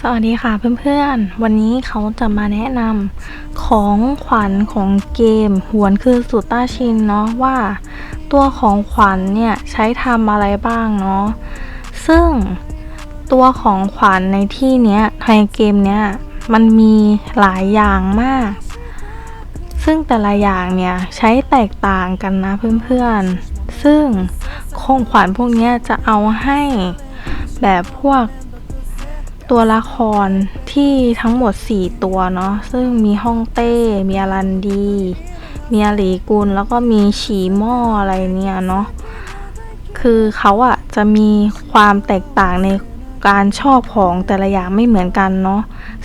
สวัสดีค่ะเพื่อนๆ วันนี้เขาจะมาแนะนำของขวัญของเกม หวนคือสุดต้าชินเนาะว่า ตัวของขวัญเนี่ยใช้ทำอะไรบ้างเนาะซึ่งตัวของขวัญในที่เนี้ยในเกมเนี้ยมันมีหลายอย่างมาก ซึ่งแต่ละอย่างเนี่ยใช้แตกต่างกันนะเพื่อนๆ ซึ่ง ของขวัญพวกนี้จะเอาให้แบบพวกตัวละครที่ทั้งหมด 4 ตัวเนาะซึ่งมีฮ่องเต้ มีอารันดี มีอาลีกุล แล้วก็มีฉีหม้ออะไรเนี่ยเนาะคือเขาอะจะมีความแตกต่างในการชอบของแต่ละอย่างไม่เหมือนกันเนาะ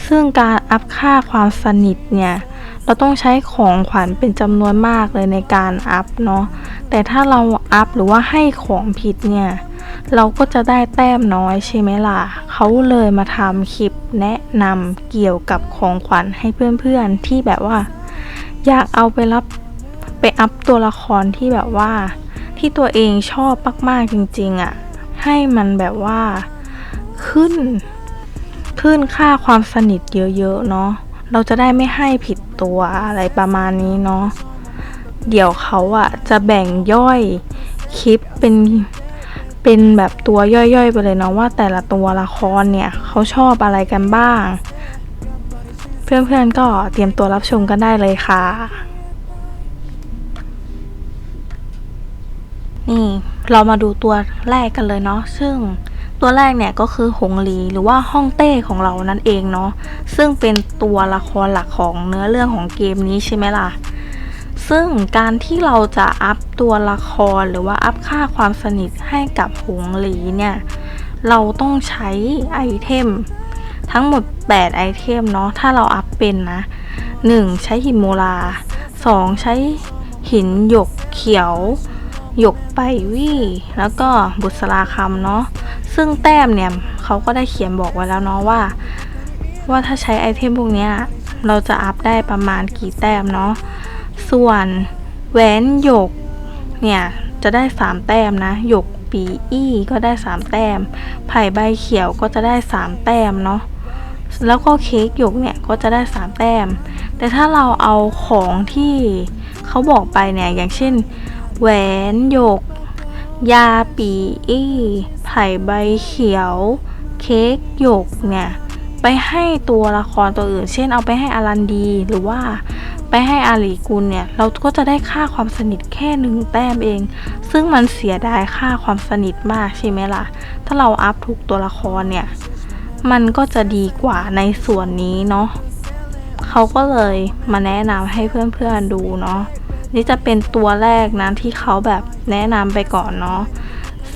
ซึ่งการอัพค่าความสนิทเนี่ย เราต้องใช้ของขวัญเป็นจำนวนมากเลยในการอัพเนาะแต่ถ้าเราอัพหรือว่าให้ของผิดเนี่ยเราก็จะได้แต้มน้อยใช่ไหมล่ะ เขาเลยมาทำคลิปแนะนำเกี่ยวกับของขวัญให้เพื่อนๆที่แบบว่า อยากเอาไปรับไปอัพตัวละครที่แบบว่า ที่ตัวเองชอบมากๆจริงๆอะ่ะ ให้มันแบบว่าขึ้น ขึ้นค่าความสนิทเยอะๆเนาะ เราจะได้ไม่ให้ผิดตัวอะไรประมาณนี้เนาะเดี๋ยวเขาอะ่ะจะแบ่งย่อยคลิปเป็นเป็นแบบตัวย่อยๆไปเลยเนาะว่าแต่ละตัวละครเนี่ยเขาชอบอะไรกันบ้าง เพื่อนๆก็เตรียมตัวรับชมกันได้เลยค่ะ นี่เรามาดูตัวแรกกันเลยเนาะซึ่ง ตัวแรกเนี่ยก็คือหงหลีหรือว่าฮ่องเต้ของเรานั่นเองเนาะซึ่งเป็นตัวละครหลักของเนื้อเรื่องของเกมนี้ใช่ไหมล่ะซึ่งการที่เราจะอัพตัวละครหรือว่าอัพค่าความสนิทให้กับหงหลีเนี่ยเราต้องใช้ไอเทมทั้งหมด 8 ไอเทมเนาะถ้าเราอัพเป็นนะ 1. ใช้หินโมลา 2. ใช้หินหยกเขียว หยกไปวี่ แล้วก็บุษราคำเนาะ ซึ่งแต้มเนี่ยเขาก็ได้เขียนบอกไว้แล้วเนาะว่า ว่าถ้าใช้ไอเทมพวกนี้เราจะอัพได้ประมาณกี่แต้มเนาะส่วนแหวนหยกเนี่ยจะได้ 3 แต้มนะ หยกปีอี้ก็ได้ 3 แต้ม ไผ่ใบเขียวก็จะได้ 3 แต้มเนาะแล้วก็เค้กหยกเนี่ยก็จะได้ 3 แต้ม แต่ถ้าเราเอาของที่เขาบอกไปเนี่ยอย่างเช่น แหวนหยก ยาปีอี้ไผ่ใบเขียว เค้กหยกเนี่ย ไปให้ตัวละครตัวอื่น เช่นเอาไปให้อารันดีหรือว่าไปให้อาลีกุลเนี่ย เราก็จะได้ค่าความสนิทแค่หนึ่งแต้มเอง ซึ่งมันเสียดายค่าความสนิทมากใช่ไหมล่ะ ถ้าเราอัพทุกตัวละครเนี่ย มันก็จะดีกว่าในส่วนนี้เนาะเขาก็เลยมาแนะนำให้เพื่อนๆดูเนาะ นี่จะเป็นตัวแรกนะที่เขาแบบแนะนำไปก่อนเนาะ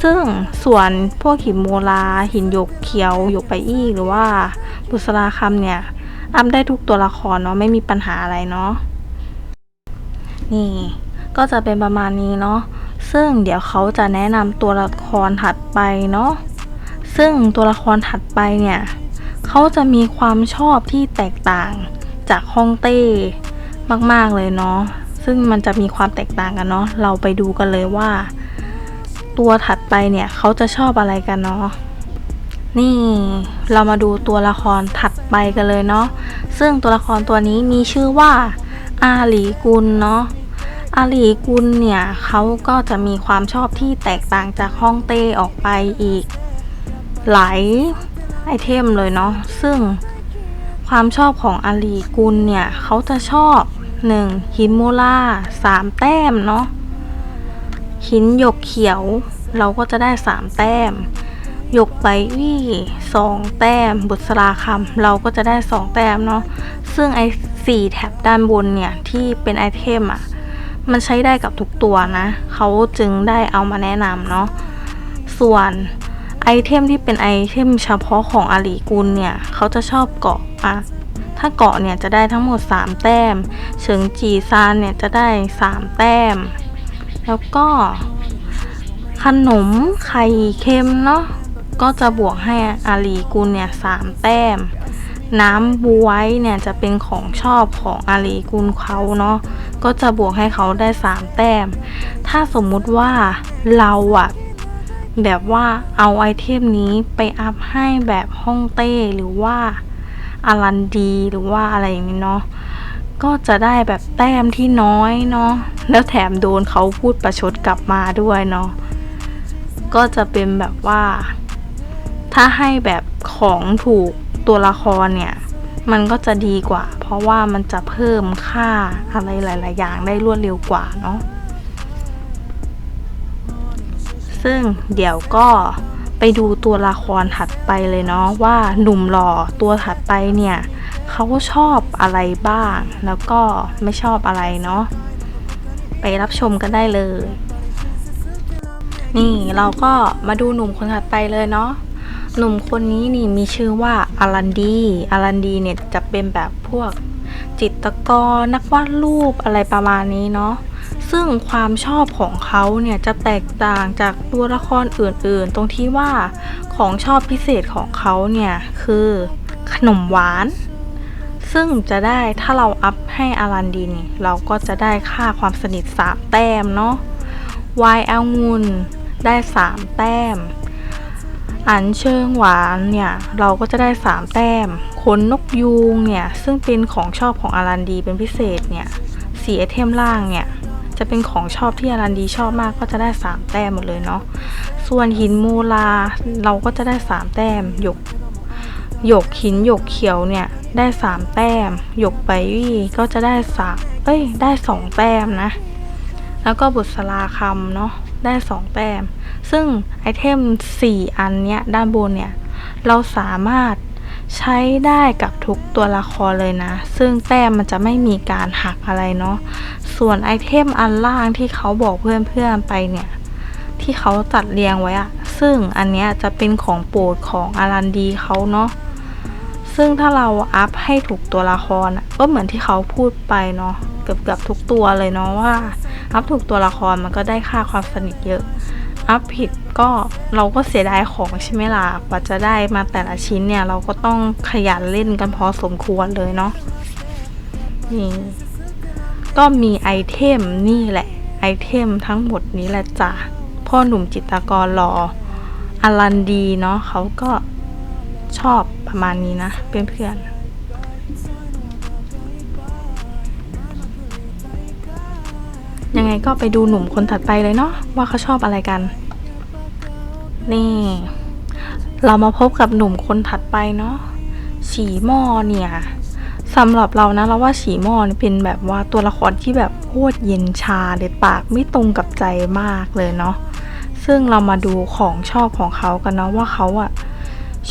ซึ่งส่วนพวกหินโมลา หินหยกเขียวหยกไปอี้หรือว่าบุษราคำเนี่ยอัพได้ทุกตัวละครเนาะไม่มีปัญหาอะไรเนาะนี่ ก็จะเป็นประมาณนี้เนาะซึ่งเดี๋ยวเขาจะแนะนำตัวละครถัดไปเนาะซึ่งตัวละครถัดไปเนี่ยเขาจะมีความชอบที่แตกต่างจากฮ่องเต้มากๆเลยเนาะ ซึ่งมันจะมีความแตกต่างกันเนาะเราไปดูกันเลยว่า ตัวถัดไปเนี่ยเขาจะชอบอะไรกันเนาะนี่เรามาดูตัวละครถัดไปกันเลยเนาะซึ่งตัวละครตัวนี้มีชื่อว่าอาหลีกุลเนาะอาหลีกุลเนี่ยเขาก็จะมีความชอบที่แตกต่างจากฮ่องเต้ออกไปอีก หลายไอเทมเลยเนาะซึ่งความชอบของอาหลีกุลเนี่ยเขาจะชอบ 1. หินโมล่า3แต้มเนาะหินหยกเขียว เราก็จะได้3แต้มหยกไปวี่สองแต้ม บุษราคำเราก็จะได้2แต้มเนาะซึ่งไอ้สี่แท็บด้านบนเนี่ย ที่เป็นไอเทมอะ่ะ มันใช้ได้กับทุกตัวนะ เขาจึงได้เอามาแนะนำเนาะส่วนไอเทมที่เป็นไอเทมเฉพาะของอาลีกุลเนี่ย เขาจะชอบเกาะอะ ถ้าเกาะเนี่ยจะได้ทั้งหมด 3 แต้ม เฉิงจีซานเนี่ยจะได้ 3 แต้ม แล้วก็ขนมไข่เค็มเนาะก็จะบวกให้อาลีกุลเนี่ยสามแต้ม น้ำบวยเนี่ยจะเป็นของชอบของอาลีกุลเขาเนาะก็จะบวกให้เขาได้สามแต้ม ถ้าสมมุติว่าเราอะแบบว่าเอาไอเทมนี้ไปอัพให้แบบฮ่องเต้หรือว่า อารันดีหรือว่าอะไรอย่างนี้เนาะก็จะได้แบบแต้มที่น้อยเนาะแล้วแถมโดนเขาพูดประชดกลับมาด้วยเนาะก็จะเป็นแบบว่า ถ้าให้แบบของถูกตัวละครเนี่ย มันก็จะดีกว่า เพราะว่ามันจะเพิ่มค่าอะไรหลาย ๆ อย่างได้รวดเร็วกว่าเนาะซึ่งเดี๋ยวก็ ไปดูตัวละครถัดไปเลยเนาะว่าหนุ่มหล่อตัวถัดไปเนี่ยเขาชอบอะไรบ้าง แล้วก็ไม่ชอบอะไรเนาะไปรับชมกันได้เลย นี่เราก็มาดูหนุ่มคนถัดไปเลยเนาะหนุ่มคนนี้นี่มีชื่อว่าอารันดีอารันดีเนี่ยจะเป็นแบบพวกจิตรกรนักวาดรูปอะไรประมาณนี้เนาะ ซึ่งความชอบของเขาเนี่ยจะแตกต่างจากตัวละครอื่นๆ ตรงที่ว่าของชอบพิเศษของเขาเนี่ยคือขนมหวาน ซึ่งจะได้ถ้าเราอัพให้อารันดีนี่เราก็จะได้ค่าความสนิท 3 แต้มเนาะวายองุ่นได้ 3 แต้ม อันเชิงหวานเนี่ยเราก็จะได้ 3 แต้มขนนกยูงเนี่ยซึ่งเป็นของชอบของอารันดีเป็นพิเศษเนี่ยสีไอเทมล่างเนี่ย จะเป็นของชอบที่อารันดีชอบมากก็จะได้ 3 แต้มหมดเลยเนาะส่วนหินมูลาเราก็จะได้ 3 แต้มหยกหยกหินหยกเขียวเนี่ยได้ 3 แต้มหยกไปวี่ก็จะได้สามเอ้ยได้ 2 แต้มนะ แล้วก็บุษราคำเนาะได้ 2 แต้ม ซึ่งไอเทม 4 อันเนี้ยด้านบนเนี่ยเราสามารถ ใช้ได้กับทุกตัวละครเลยนะ ซึ่งแต้มมันจะไม่มีการหักอะไรเนาะ ส่วนไอเทมอันล่างที่เขาบอกเพื่อนๆไปเนี่ย ที่เขาจัดเรียงไว้อะซึ่งอันเนี้ยจะเป็นของโปรดของอารันดีเขาเนาะ ซึ่งถ้าเราอัพให้ถูกตัวละครก็เหมือนที่เขาพูดไปเนาะ เกือบเกือบทุกตัวเลยเนาะว่าอัพถูกตัวละครมันก็ได้ค่าความสนิทเยอะ อัพผิดก็เราก็เสียดายของใช่ไหมล่ะกว่าจะได้มาแต่ละชิ้นเนี่ย เราก็ต้องขยันเล่นกันพอสมควรเลยเนาะนี่ก็มีไอเทมนี่แหละ ไอเทมทั้งหมดนี้แหละจ้ะพ่อหนุ่มจิตรกรรออลันดีเนาะเขาก็ชอบประมาณนี้นะเพื่อนๆ ยังไงก็ไปดูหนุ่มคนถัดไปเลยเนาะว่าเขาชอบอะไรกัน นี่ เรามาพบกับหนุ่มคนถัดไปเนาะฉีหม้อเนี่ยสำหรับเรานะเราว่าฉีหม้อเนี่ยเป็นแบบว่าตัวละครที่แบบโคตรเย็นชาเลยปากไม่ตรงกับใจมากเลยเนาะซึ่งเรามาดูของชอบของเขากันเนาะว่าเขาอะ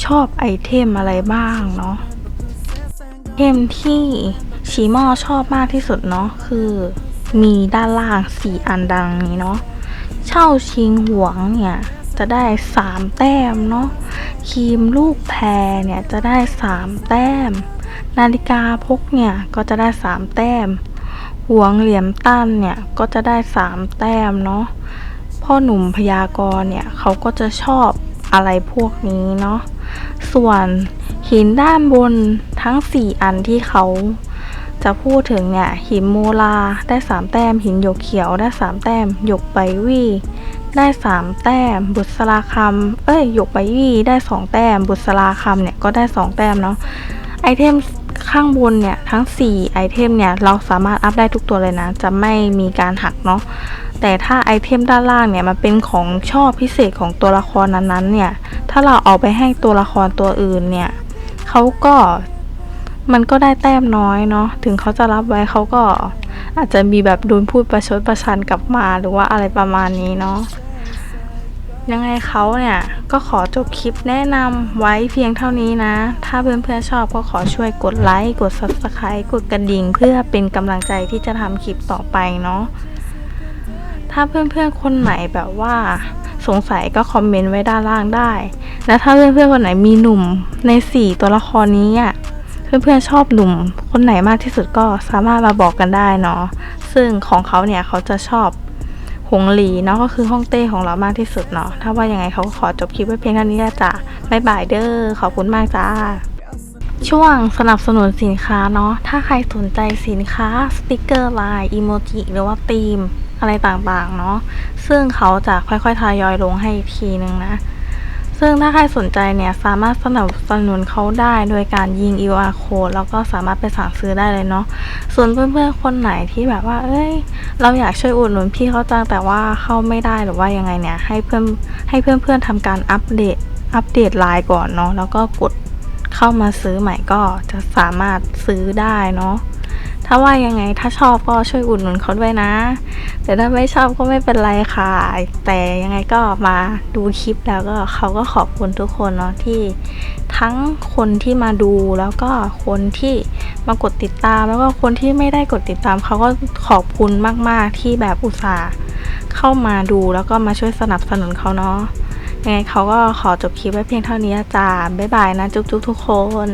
ชอบไอเทมอะไรบ้างเนาะเทมที่ฉีหม้อชอบมากที่สุดเนาะคือ มีด้านล่างสี่อันดังนี้เนาะเช่าชิงหวงเนี่ย จะได้สามแต้มเนาะครีมลูกแพรเนี่ยจะได้สามแต้ม นาฬิกาพกเนี่ยก็จะได้ 3 แต้มหวงเหลี่ยมตั้นเนี่ยก็จะได้ 3 แต้มเนาะพ่อหนุ่มพยากรณ์เนี่ยเขาก็จะชอบอะไรพวกนี้เนาะส่วนหินด้านบนทั้ง 4 อันที่เขา จะพูดถึงเนี่ยหินโมลาได้ 3 แต้ม หินหยกเขียวได้ 3 แต้ม หยกใบวี่ได้ 3 แต้ม บุษราคำเอ้ยหยกใบวี่ได้ 2 แต้ม บุษราคำเนี่ยก็ได้ 2 แต้มเนาะไอเทมข้างบนเนี่ยทั้ง 4 ไอเทมเนี่ยเราสามารถอัพได้ทุกตัวเลยนะ จะไม่มีการหักเนาะแต่ถ้าไอเทมด้านล่างเนี่ยมันเป็นของชอบพิเศษของตัวละครนั้นๆเนี่ยถ้าเราเอาไปให้ตัวละครตัวอื่นเนี่ยเขาก็ มันก็ได้แต้มน้อยเนาะถึงเขาจะรับไว้เขาก็อาจจะมีแบบโดนพูดประชดประชันกลับมาหรือว่าอะไรประมาณนี้เนาะยังไงเขาเนี่ยก็ขอจบคลิปแนะนำไว้เพียงเท่านี้นะ ถ้าเพื่อนๆชอบก็ขอช่วยกดไลค์กด subscribe กดกระดิ่ง เพื่อเป็นกำลังใจที่จะทำคลิปต่อไปเนาะถ้าเพื่อนๆคนไหนแบบว่าสงสัยก็คอมเมนต์ไว้ด้านล่างได้ และถ้าเพื่อนๆคนไหนมีหนุ่มใน 4 ตัวละครนี้อะ เพื่อนๆชอบหนุ่มคนไหนมากที่สุดก็สามารถมาบอกกันได้เนาะซึ่งของเขาเนี่ยเขาจะชอบหงหลีเนาะก็คือห้องเต้ของเรามากที่สุดเนาะถ้าว่ายังไงเขาก็ขอจบคลิปไว้เพียงเท่านี้ละจ้ะบ๊ายบายเด้อขอบคุณมากจ้าช่วงสนับสนุนสินค้าเนาะ ถ้าใครสนใจสินค้าสติกเกอร์ลายอีโมจิหรือว่าธีมอะไรต่างๆเนาะ ซึ่งเขาจะค่อยๆทยอยลงให้อีกทีนึงนะ ซึ่งถ้าใครสนใจเนี่ยสามารถสนับสนุนเขาได้โดยการยิง QR code แล้วก็สามารถไปสั่งซื้อได้เลยเนาะส่วนเพื่อนๆคนไหนที่แบบว่า เอ้ย เราอยากช่วยอุดหนุนพี่เขาจังแต่ว่าเข้าไม่ได้หรือว่ายังไงเนี่ยให้เพื่อนให้เพื่อนๆทำการอัปเดตอัปเดตไลน์ก่อนเนาะแล้วก็กดเข้ามาซื้อใหม่ก็จะสามารถซื้อได้เนาะ ถ้าว่ายังไงถ้าชอบก็ช่วยอุดหนุนเขาด้วยนะ แต่ถ้าไม่ชอบก็ไม่เป็นไรค่ะ แต่ยังไงก็มาดูคลิปแล้วก็เขาก็ขอบคุณทุกคนเนาะที่ทั้งคนที่มาดูแล้วก็คนที่มากดติดตาม แล้วก็คนที่ไม่ได้กดติดตามเขาก็ขอบคุณมาก ๆ ที่แบบอุตส่าห์เข้ามาดูแล้วก็มาช่วยสนับสนุนเขาเนาะยังไงเขาก็ขอจบคลิปไว้เพียงเท่านี้จ้าบ๊ายบายนะ จุ๊บๆทุกคน